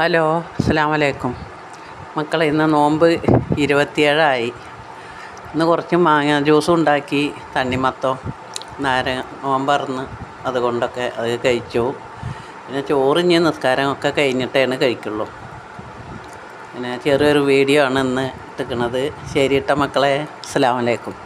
Hello അസ്സാം വലൈക്കും മക്കളെ ഇന്ന് നോമ്പ് ഇരുപത്തിയേഴായി. ഇന്ന് കുറച്ച് മാങ്ങ ജ്യൂസും ഉണ്ടാക്കി തണ്ണിമത്തം നാര നോമ്പറന്ന് അതുകൊണ്ടൊക്കെ അത് കഴിച്ചു. പിന്നെ ചോറിഞ്ഞ് നിസ്കാരമൊക്കെ കഴിഞ്ഞിട്ടാണ് കഴിക്കുള്ളൂ. പിന്നെ ചെറിയൊരു വീഡിയോ ആണ് ഇന്ന് എടുക്കുന്നത് ശരിയിട്ട മക്കളെ അസ്സാം വലൈക്കും